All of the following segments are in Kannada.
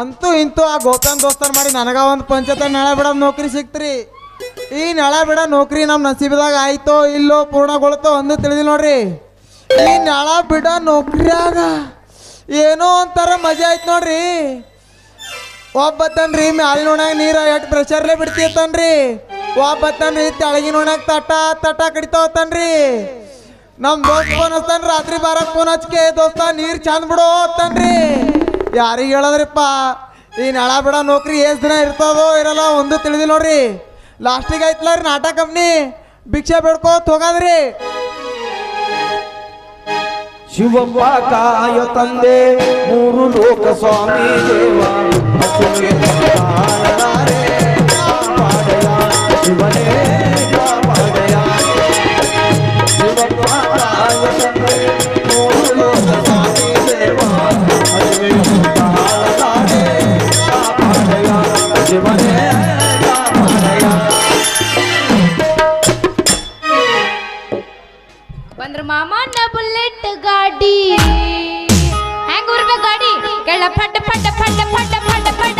ಅಂತೂ ಇಂತೂ ಆ ಗೋಪಾನ್ ದೋಸ್ತನ್ ಮಾಡಿ ನನಗ ಒಂದು ಪಂಚಾಯತ್ ನೆಳ ಬಿಡ ನೌಕರಿ ಸಿಕ್ತ್ರಿ. ಈ ನೆಳ ಬಿಡ ನೌಕರಿ ನಮ್ಮ ನಸೀಬದಾಗ ಆಯ್ತೋ ಇಲ್ಲೋ ಪೂರ್ಣಗೊಳ್ತೋ ಅಂದು ತಿಳಿದಿಲ್ಲ ನೋಡ್ರಿ. ಈ ನೆಳ ಬಿಡ ನೌಕರಿಯಾಗ ಏನೋ ಒಂಥರ ಮಜಾ ಆಯ್ತು ನೋಡ್ರಿ. ಒಬ್ಬತ್ತನ್ರಿ ಮ್ಯಾಲ ನೋಡಾಗ ನೀರು ಎಷ್ಟು ಪ್ರೆಷರ್ಲೆ ಬಿಡ್ತೀಯತ್ತನ್ರಿ ಒಬ್ಬತ್ತನ್ರಿ ತೆಳಗಿನ ಓಣ್ಯಾಗ ತಟ ತಟ ಕಡಿತಾವತ್ತನ್ರಿ ನಮ್ಮ ದೋಸ್ತ ಫೋನ್ ಹಚ್ತಾನ ರಾತ್ರಿ ಬಾರಕ್ ಫೋನ್ ಹಚ್ಕೆ ದೋಸ್ತ ನೀರ್ ಚಂದ ಬಿಡೋ ಅಂತನ್ರಿ ಯಾರಿಗೆ ಹೇಳದ್ರಿಪ್ಪ? ಈ ನಳ ಬಿಡ ನೌಕರಿ ಎಷ್ಟು ದಿನ ಇರ್ತದೋ ಇರಲ್ಲ ಒಂದು ತಿಳಿದಿಲ್ಲ ನೋಡ್ರಿ. ಲಾಸ್ಟಿಗೆ ಐತ್ಲ ರೀ ನಾಟಕ ಕಂಪ್ನಿ ಭಿಕ್ಷೆ ಬೇಡ್ಕೋತ ಹೋಗದ್ರಿ. ಶಿವಪ್ಪ ಕಾಯ ತಂದೆ, ಮೂರು ಲೋಕ ಸ್ವಾಮಿ ದೇವ ಶಿವನೇ. ಗಾಡಿ ಹೆಂಗ್ ಉರ್ಬೇಕು ಗಾಡಿ ಕೆಳ ಪಟ ಪಟ ಪಟ ಪಟ ಪಟ ಪಟ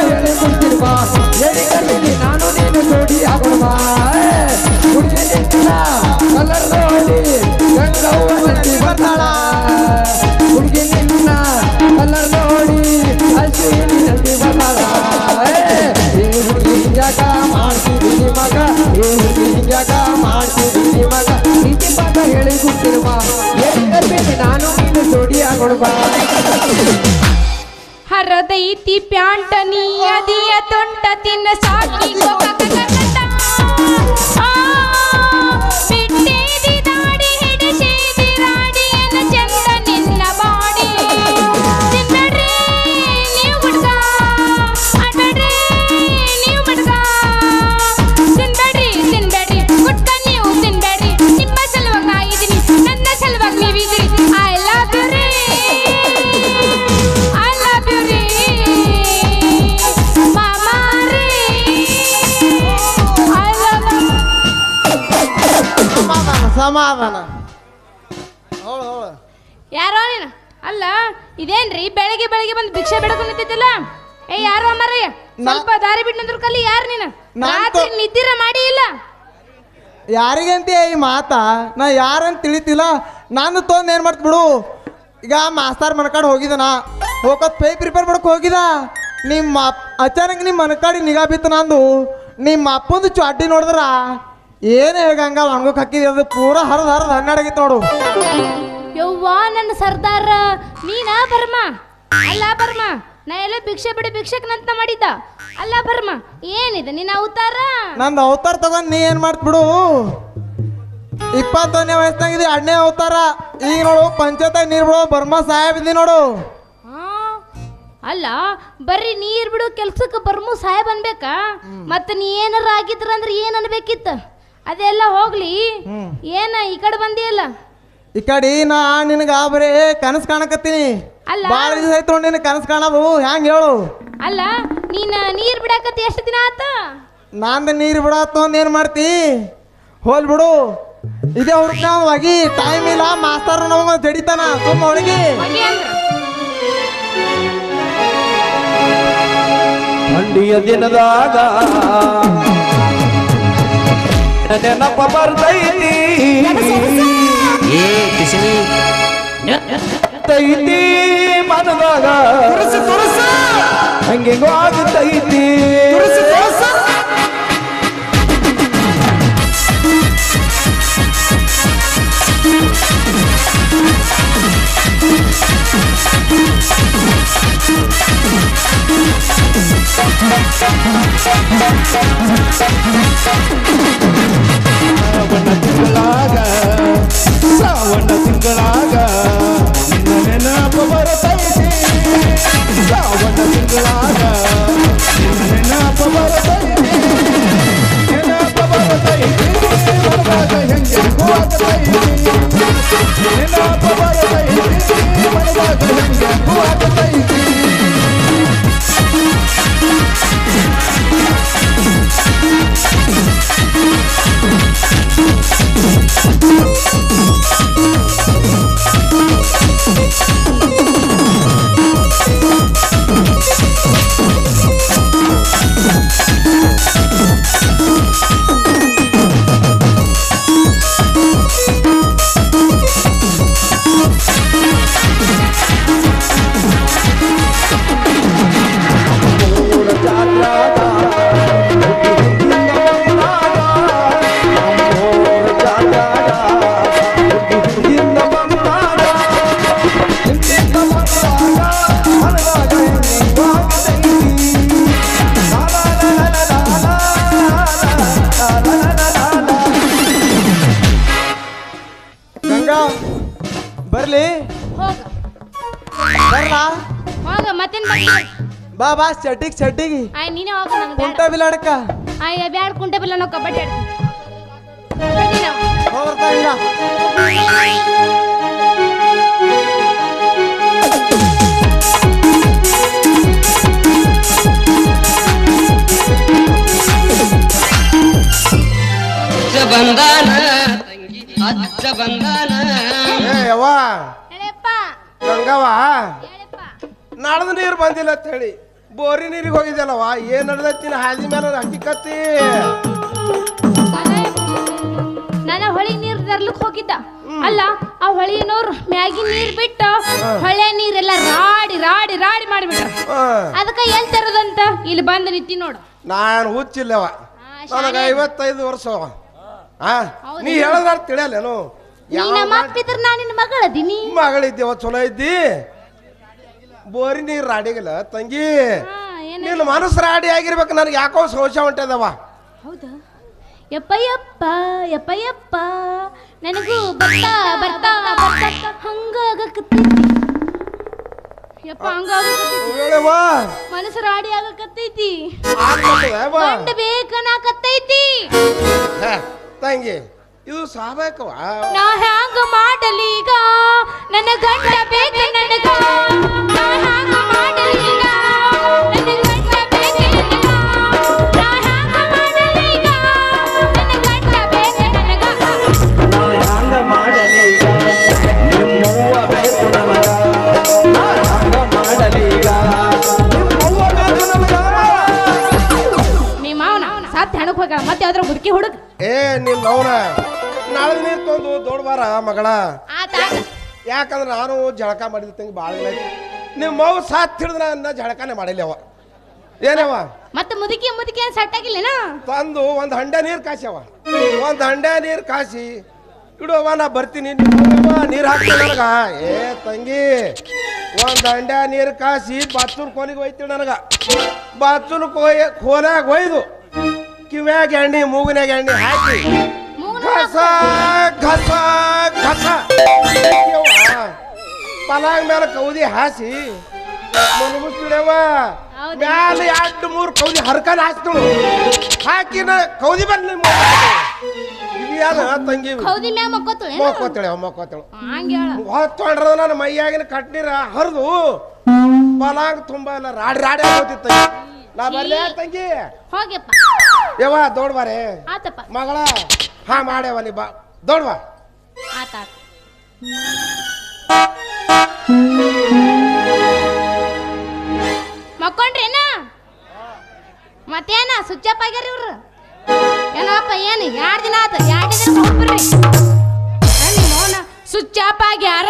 ಪ್ರೀತಿ ಮಗ ಹೇಳಿ ಕೊಡ್ತಿರುವ ಹೇಳಿ ಕರೀಲಿ ನಾನು ನೀನು ಜೋಡಿ ಆಗುವ ಹುಡುಗಿ ನಿಂತಿಲ್ಲ ಕಲರ್ ನೋಡಿ ಗಂಗವ್ವ ನಟಿ ಬರ್ತಾಳ ಹುಡುಗಿ ನಿನ್ನ ಕಲರ್ ನೋಡಿ ಅಶ್ವಿನಿ ನಟಿ ಬರ್ತಾಳ ಏ ಹುಡುಗಿ ಹಿಂಗ್ಯಾಕ ಮಾಡ್ತೀವಿ ನಿಮಗ ಏ ಹುಡುಗಿ ಹಿಂಗ್ಯಾಕ ಮಾಡ್ತೀವಿ ನಿಮಗ ಪ್ರೀತಿ ಮಗ ಹೇಳಿ ಕೊಡ್ತಿರುವ ಹೇಳಿ ಕರೀಲಿ ನಾನು ನೀನು ಜೋಡಿ ಆಗುವ ಹರದೈತಿ ಪ್ಯಾಂಟ ನೀ ಅದಿಯ ತೊಂಟ ತಿನ್ನ ಸಾಕಿ ಸಮಾಧಾನ. ಸಮಾಧಾನ ಹೋಳು ಹೋಳು ಯಾರೋ ನೀನು? ಅಲ್ಲ ಇದೇನ್ರಿ? ಬೆಳಗ್ಗೆ ಬೆಳಗ್ಗೆ ಬಂದು ಭಿಕ್ಷೆ ಬೇಡಕೊಂಡು ನಿಂತಿದ್ದಿಲ್ಲ? ಏ ಯಾರು ಅಮ್ಮಾರಯ್ಯ ಸ್ವಲ್ಪ ದಾರಿ ಬಿಟ್ಟು ನಿಂದ್ರು ಕಲಿ ಯಾರು ನೀನು? ನಾನ್ ರಾತ್ರಿ ತೊ- ನಿದ್ದಿರ ಮಾಡಿ ಇಲ್ಲ? ಯಾರಿಗಂತ ಈ ಮಾತಾ? ನಾ ಯಾರಂತ ತಿಳಿತಿಲ್ಲ. ನಾನು ತೊಂದು ಏನು ಮಾಡ್ತು ಬಿಡು. ಈಗ ಮಾಸ್ತಾರ್ ಮನಕಾಡ್ ಹೋಗಿದನ ಹೋಗೋದ್ ಪೇ ಪ್ರಿಪೇರ್ ಮಾಡಕ್ ಹೋಗಿದ ನಿಮ್ಮ ಅಪ್- ಅಚಾನಕ್ ನಿಮ್ಮ ಮನಕಾಡಿ ನಿಗಾ ಬಿತ್ತು ನಂದು. ನಿಮ್ಮ ಅಪ್ಪಂದು ಚಾಟಿ ನೋಡಿದ್ರ ಏನು ಹೇಗಂಗ ಒಣಗೋಕ್ ಹಾಕಿದೆ ಅದು ಪೂರ ಹರಿದು ಹರಿದು ಹನ್ನೆರಡಾಗಿತ್ತು ನೋಡು. ಯವ್ವಾ ನನ್ನ ಸರ್ದಾರ ನೀನಾ ಬರ್ಮ? ಅಲ್ಲ ಬರ್ಮ? ನಾ ಎಲ್ಲ ಭಿಕ್ಷೆ ಬಿಡಿ ಭಿಕ್ಷಕ್ನಂತ ಮಾಡಿದ್ದ. ಅಲ್ಲ ಬರ್ಮ? ಏನಿದ? ನಿನ್ನ ಅವತಾರ? ನಂದು ಅವತಾರ ತಗೊಂಡ್ ನೀ ಏನು ಮಾಡ್ತು ಬಿಡು? ಇಪ್ಪತ್ತೊಂದನೇ ವಯಸ್ಸಿನಾಗಿದೆ ಎರಡನೇ ಅವತಾರ. ಈಗ ನೋಡು ಪಂಚಾಯತ್ ನೀರು ಬಿಡು ಬರ್ಮ ಸಾಹೇಬ್ ಇದ್ದೀನಿ ನೋಡು. ಆ, ಅಲ್ಲ ಬರ್ರಿ ನೀರ್ ಬಿಡು ಕೆಲ್ಸಕ್ಕೆ ಬರ್ಮು ಸಾಹೇಬ್ ಅನ್ಬೇಕಾ? ಮತ್ತೆ ನೀ ಏನಾರ ಆಗಿದ್ರ ಅಂದ್ರೆ ಏನ್ ಅನ್ಬೇಕಿತ್ತ? ಅದೆಲ್ಲ ಹೋಗ್ಲಿ. ಏನ ಈ ಕಡೆ ಬಂದಿಯಲ್ಲ? ಈ ಕಡೆ ನಾ ನಿನಗ ಬರೇ ಕನಸು ಕಾಣಕತ್ತೀನಿ. ಅಲ್ಲ. ಭಾಳ ದಿವಸ ಆಯ್ತು ನಿನ್ನ ಕನಸು ಕಾಣೋದು ಹ್ಯಾಂಗ ಹೇಳು? ಅಲ್ಲ ನೀನ ನೀರ್ ಬಿಡಾಕತ್ತಿ ಎಷ್ಟು ದಿನ ಆತ? ನಂದು ನೀರು ಬಿಡಾತ ಏನ್ ಏನು ಮಾಡ್ತಿ? ಹೋಲ್ ಬಿಡು. ಇದೇ ಹುಡುಕ ಹೋಗಿ ಟೈಮ್ ಇಲ್ಲ ಮಾಸ್ತರ್ ನಮಗ ಜಡಿತಾನ. ಸುಮ್ಮ ಹುಡುಗಿ. ಹೋಗಿ ಅಂದ್ರ ಥಂಡಿಯ ದಿನದಾಗ ನೆನಪ ಬರ್ತೈತಿ ಏ ಕಿಸಿನಿ ತೈತಿ ಮನದಾಗ ಹಂಗೆಂಗೋ ಆಗುತ್ತೈತಿ ಶ್ರಾವಣ ತಿಂಗಳಾಗ ಶ್ರಾವಣ ತಿಂಗಳಾಗ ನಿನ್ನ I do ಬಾ ಬಾ ಚಟ್ಟಿಗೆ ಚಟ್ಟಿಗೆ ಆಯ್ ನೀನೇ ಹೋಗ ನಂಗೆ ಕುಂಟ ಬೇಡ ಬಿಲಾಡಕ ಆಯ್ ಬ್ಯಾಡ ಕುಂಟೆ ಬಿಲ್ಲ ನಾವು ಕಬಡ್ಡಿ ಆಡ್ತೀವಿ ಕಬಡ್ಡಿ ನಾವು. ಹೋಗ್ತಾ ಇಲ್ಲ. ಅಜ್ಜ ಬಂದಾನ ತಂಗಿ ಅಜ್ಜ ಬಂದಾನ. ಏ ಯವ್ವ. ಹೇಳಪ್ಪ. ಗಂಗವ್ವ. ಹೇಳಪ್ಪ. ನಾಳದ ನೀರು ಬಂದಿಲ್ಲ ಅಂತ ಹೇಳಿ. ಬೋರಿ ನೀರಿಗೆ ಹೋಗಿದ್ಯಲ್ಲವ ಏನ್ ನಡೆದೈತಿ ನಿನ್ನ ಹಾದಿ ಮೇಲೆ ಹಕ್ಕಿಕತ್ತಿ ನಾನು ಹೊಳಿ ನೀರ್ ತರ್ಲಿಕ್ ಹೋಗಿದ್ದ. ಅಲ್ಲ ಆ ಹೊಳಿನವ್ರು ಮ್ಯಾಗಿ ನೀರ್ ಬಿಟ್ಟು ಹೊಳೆ ನೀರೆಲ್ಲ ರಾಡಿ ರಾಡಿ ರಾಡಿ ಮಾಡಿಬಿಟ್ರ. ಅದಕ್ಕ ಎಲ್ ತರದಂತ? ಇಲ್ಲಿ ಬಂದು ನಿತ್ತಿ ನೋಡು. ನಾನು ಹುಚ್ಚಿಲ್ಲವ ನನಗ ಐವತ್ತೈದು ವರ್ಷ. ಆ? ನೀ ಹೇಳದ ತಿಳಿಯಲ್ಲೇನು? ನಮ್ಮ ಅಪ್ಪಿದ್ರ ನಾನು ನಿನ್ನ ಮಗಳಿದ್ದೀವ ಚಲೋ ಇದ್ದಿ? ಬೋರಿ ನೀರು ರಾಡಿಗಲ್ಲ ತಂಗಿ. ನಿನ್ನ ಮನಸ್ಸು ರಾಡಿ ಆಗಿರ್ಬೇಕು ನನಗೆ ಯಾಕೋ ಶೋಷ ಹೊಂಟದವ. ಹೌದಾ? ಯಪ್ಪ ಯಪ್ಪ ಯಪ್ಪ ಯಪ್ಪ ನನಗೂ ಬರ್ತಾ ಬರ್ತಾ ಬರ್ತಾ ಹಂಗಾಗಕತ್ತೈತಿ ಯಪ್ಪ ಹೇಳವ್ವ. ಮನಸ್ಸು ರಾಡಿ ಆಗಕತ್ತೈತಿ. ಬೇಕನಾಕತ್ತೈತಿ. ತಂಗಿ. ಇದು ಮಾಡಲೀಗ? ನನ್ನ ಗಂಡ ಬೇಕು ನನಗ? ನಾ ಗಂಡ ನಾಳೆ ದೊಡ್ಡವಾರ ಮಗಳ. ಯಾಕಂದ್ರೆ ನಾನು ಜಳಕ ಮಾಡಿದ ತಂಗಿ ಭಾಳ ನಿಮ್ಮ ಮಗು ಸಾತ್ ಹಿಡಿದ್ರೆ ಅನ್ನ ಜಳಕನೇ ಮಾಡಿಲ್ಲ ಅವ. ಏನವ? ಮತ್ತೆ ಮುದುಕಿ ಮುದುಕಿ ಸೆಟ್ ಆಗಿಲ್ಲ ತಂದು ಒಂದು ಹಂಡೆ ನೀರು ಕಾಸ್ಯವ ಒಂದು ಹಂಡೆ ನೀರು ಕಾಸಿ. ಇಡುವ ನಾ ಬರ್ತೀನಿ. ನೀರ್ ಹಾಕ್ತೀನಿ ನನಗ. ಏ ತಂಗಿ ಒಂದು ಹಂಡೆ ನೀರು ಕಾಸಿ ಬಾತ್ರೂಮ್ ಕೋಲಿಗೆ ಹೋಯ್ತಿ ನನಗ. ಬಾತ್ರೂಮ್ ಕೋಯ್ ಹೋಯ್ದು ಒಯ್ದು ಕಿವ್ಯಾಗ ಎಣ್ಣೆ ಮೂಗಿನಾಗ ಎಣ್ಣೆ ಹಾಕಿ. ಘಸ ಘಸ ಘಸ. ಪಲಾಂಗ್ ಮೇಲೆ ಕೌದಿ ಹಾಸಿ ಮುನುಗಿಸ್ಬಿಡವ ಹೌದಾ? ಮ್ಯಾಲ ಎರಡು ಮೂರು ಕೌದಿ ಹರ್ಕನ್ ಹಾಕ್ತಳು ಹಾಕಿನ ಕೌದಿ ಬರ್ಲಿ ತಂಗಿ ಮಕ್ಕೋತಳೆ ಹೊತ್ತೊಂಡ್ರದ ನನ್ನ ಮೈಯಾಗಿನ ಕಟ್ಟಿರ ಹರಿದು ಪಲಾಂಗ್ ತುಂಬಾ ಎಲ್ಲ ರಾಡಿ ರಾಡಿ ಆಗೋತಿತ್ತು ನಾ ಬರ್ಲಿ ತಂಗಿ. ಹೋಗ್ಯಪ್ಪ. ಯವ್ವ ದೊಡ್ಡ ಬಾರೆ. ಮಗಳ ಹಾ, ಮಾಡ್ಯವ ನೀ ಬಾ. ದೊಡ್ವಾ ಆತ ಮಕ್ಕೊಂಡ್ರೇನ ಮತ್ತೇನ? ಸುಚ್ಚಪ್ಪ ಆಗ್ಯಾರ ಇವ್ರು? ಏನಪ್ಪ, ಏನು? ಎರಡು ದಿನ ಆತ? ಎರಡು ದಿನ ಹೋಗ್ಬಿಡ್ರಿ ಸುಚ್ಚಪ್ಪ ಆಗ್ಯಾರ?